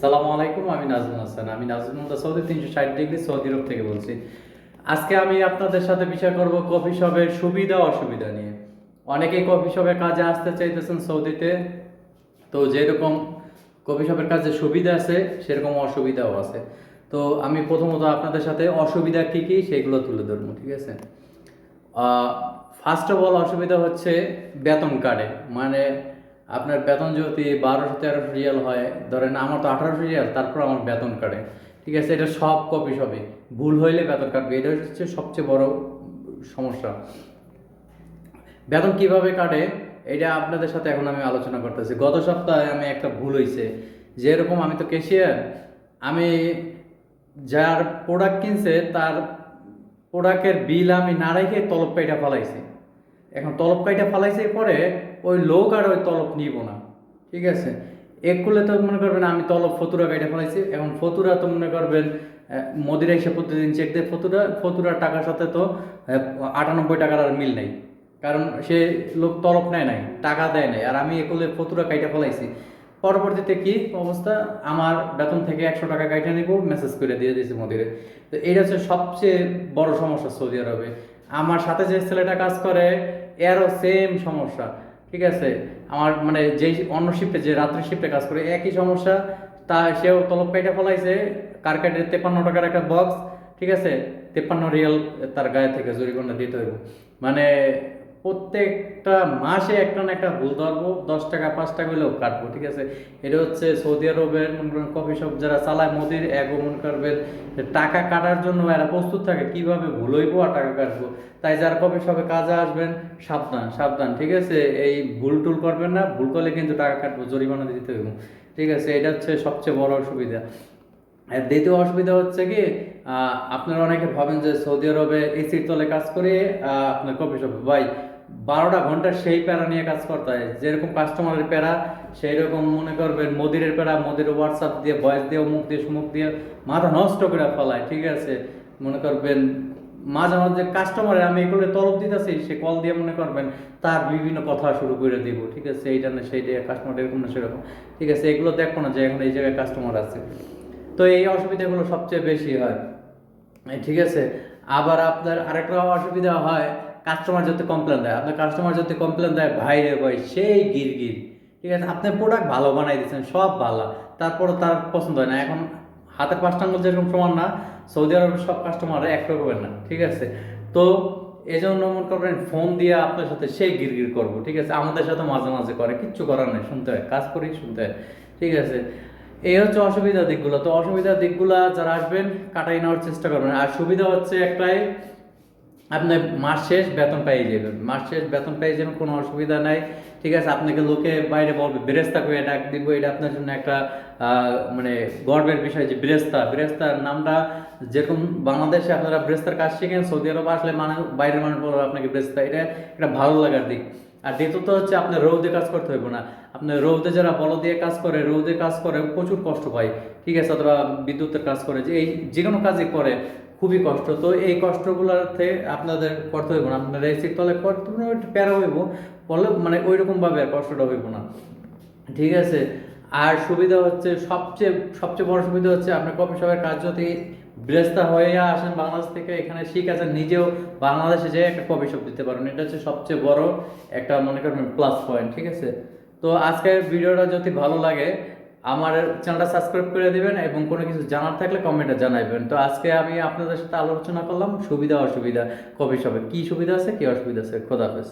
সালামু আলাইকুম, আমি নাজমুল হাসান। আমি নাজমুল হাসান, সৌদি তিনশো ষাট ডিগ্রি সৌদি আরব থেকে বলছি। আজকে আমি আপনাদের সাথে বিষয় করব কফি শপের সুবিধা অসুবিধা নিয়ে। অনেকেই কফি শপে কাজে আসতে চাইতেছেন সৌদিতে। তো যেরকম কফি শপের কাজে সুবিধা আছে, সেরকম অসুবিধাও আছে। তো আমি প্রথমত আপনাদের সাথে অসুবিধা কী কী, সেগুলো তুলে ধরবো, ঠিক আছে? ফার্স্ট অফ অল অসুবিধা হচ্ছে বেতন কার্ডে। মানে আপনার বেতন যদি বারোশো, তেরোশো রিয়াল হয়, ধরেন আমার তো আঠারোশো রিয়াল, তারপর আমার বেতন কাটে। ঠিক আছে, এটা সব কপি সবই। ভুল হইলে বেতন কাটবে। এটা হচ্ছে সবচেয়ে বড় সমস্যা। বেতন কীভাবে কাটে? এটা আপনাদের সাথে এখন আমি আলোচনা করতেছি। গত সপ্তাহে আমি একটা ভুল হয়েছে যেরকম আমি তো ক্যাশিয়ার আমি যার প্রোডাক্ট কিনছে, তার প্রোডাক্টের বিল আমি না রেখে তলব কাইটা ফেলাইছি। এখন তলব কাইটা ফেলাইছে পরে ওই লোক আর ওই তলব নিব না। ঠিক আছে? করলে তো মনে করবেন আমি তলব ফতুরা কাইটা ফেলাইছি, এখন ফতুরা তো মনে করবেন মোদিরা এসে প্রতিদিন চেক দেয় ফতুরা, ফতুরার টাকার সাথে তো আটানব্বই টাকার আর মিল নেই। কারণ সে লোক তলব নেয় নাই, টাকা দেয় নাই, আর আমি এগুলো ফতুরা কাইটা ফেলাইছি। পরবর্তীতে কি অবস্থা? আমার বেতন থেকে একশো টাকা কাইটা নিব মেসেজ করে দিয়ে দিয়েছি মোদিরে। তো এটা হচ্ছে সবচেয়ে বড় সমস্যা সৌদি আরবে। আমার সাথে যে ছেলেটা কাজ করে, এরও সেম সমস্যা। ঠিক আছে? আমার মানে যেই অন্য শিফটে যে রাত্রি শিফটে কাজ করে, একই সমস্যা, তা সেও তলব পেটা ফলাইছে, কার কাটে তেপান্ন টাকার একটা বক্স ঠিক আছে? তেপান্ন রিয়াল তার গায়ে থেকে জরিমানা দিতে হইব। মানে প্রত্যেকটা মাসে একটা না একটা ভুল ধরবো, দশ টাকা, পাঁচ টাকা হলেও কাটবো, ঠিক আছে? এটা হচ্ছে সৌদি আরবের, মনে করেন কফি শপ যারা চালায়, মোদির এগো মনে করবেন টাকা কাটার জন্য এরা প্রস্তুত থাকে, কীভাবে ভুল হইবো আর টাকা কাটবো? তাই যারা কফি শপে কাজে আসবেন, সাবধান সাবধান, ঠিক আছে? এই ভুল টুল করবেন না, ভুল করলে কিন্তু টাকা কাটবো, জরিমানা দিতে হইব, ঠিক আছে? এটা হচ্ছে সবচেয়ে বড় অসুবিধা। দ্বিতীয় অসুবিধা হচ্ছে কি আপনারা অনেকে ভাবেন যে সৌদি আরবে এসির তলে কাজ করে আপনার কফি শপে ভাই বারোটা ঘণ্টা সেই প্যারা নিয়ে কাজ করতে হয়। যেরকম কাস্টমারের প্যারা সেই রকম মনে করবেন মোদিরের প্যারা, মোদির হোয়াটসঅ্যাপ দিয়ে ভয়েস দিয়ে মুখ দিয়ে সুমুখ দিয়ে মাথা নষ্ট করে ফেলায়, ঠিক আছে? মনে করবেন মাঝে মাঝে কাস্টমারে আমি এগুলো তলব দিতেছি, সে কল দিয়ে মনে করবেন তার বিভিন্ন কথা শুরু করে দিব, ঠিক আছে? এইটা না, সেইটা কাস্টমার এরকম না, সেরকম, ঠিক আছে? এগুলো দেখো না যে এখন এই জায়গায় কাস্টমার আছে। তো এই অসুবিধাগুলো সবচেয়ে বেশি হয়, ঠিক আছে? আবার আপনার আরেকটা অসুবিধা হয় কাস্টমার যদি কমপ্লেন দেয়, আপনার কাস্টমার যদি কমপ্লেন দেয়, ভাই রে ভাই, সেই গির গির ঠিক আছে? আপনি প্রোডাক্ট ভালো বানাই দিচ্ছেন সব ভালো। তারপরে তার পছন্দ হয় না। এখন হাতের পাঁচটা যেরকম সমান না, সৌদি আরবের সব কাস্টমার এক রকমের না, ঠিক আছে? তো এই জন্য মনে করবেন ফোন দিয়ে আপনার সাথে সেই গিরগির করব, ঠিক আছে? আমাদের সাথে মাঝে মাঝে করে, কিচ্ছু করার নেই, শুনতে হয়, কাজ করি, শুনতে হয়, ঠিক আছে? এই হচ্ছে অসুবিধা দিকগুলো। তো অসুবিধা দিকগুলো যারা আসবেন, কাটাই নেওয়ার চেষ্টা করবেন। আর সুবিধা হচ্ছে একটাই আপনার মাস শেষ বেতন পেয়ে যাবেন। মাস শেষ বেতন পেয়ে যাবেন, কোনো অসুবিধা নাই। ঠিক আছে, আপনাকে লোকে বাইরে বলবে, বেরেস্তা করে ডাক দিব। এটা আপনার জন্য একটা মানে গর্বের বিষয় যে বেরেস্তা। বেরেস্তার নামটা যেরকম বাংলাদেশে আপনারা বেরেস্তার কাজ শিখেন, সৌদি আরব আসলে মানুষ, বাইরের মানুষ বলবে আপনাকে বেরেস্তা। এটা একটা ভালো লাগার দিক। আর দ্বিতীয়ত হচ্ছে আপনার রৌদে কাজ করতে হবে না। আপনার রৌদে যারা বল দিয়ে কাজ করে, রৌদে কাজ করে প্রচুর কষ্ট পায়। ঠিক আছে, অথবা বিদ্যুতের কাজ করে, যে এই যে কোনো কাজই করে। খুবই কষ্ট। তো এই কষ্টগুলোতে আপনাদের করতে হইব না। আপনার এসির তলে করতে প্যারা হইব। বলে মানে ওই রকমভাবে আর কষ্টটা হইব না। ঠিক আছে? আর সুবিধা হচ্ছে সবচেয়ে সবচেয়ে বড় সুবিধা হচ্ছে আপনার কফি শপের কাজ যদি ব্যস্ত হয়ে আসেন বাংলাদেশ থেকে, এখানে শিখেছেন নিজেও বাংলাদেশে যেয়ে একটা কফি শপ দিতে পারেন এটা হচ্ছে সবচেয়ে বড় একটা মনে করেন প্লাস পয়েন্ট ঠিক আছে? তো আজকের ভিডিওটা যদি ভালো লাগে আমার চ্যানেলটা সাবস্ক্রাইব করে দেবেন এবং কোনো কিছু জানার থাকলে কমেন্টে জানাইবেন। তো আজকে আমি আপনাদের সাথে আলোচনা করলাম সুবিধা অসুবিধা কফি শপে কী সুবিধা আছে, কী অসুবিধা আছে খোদাফেজ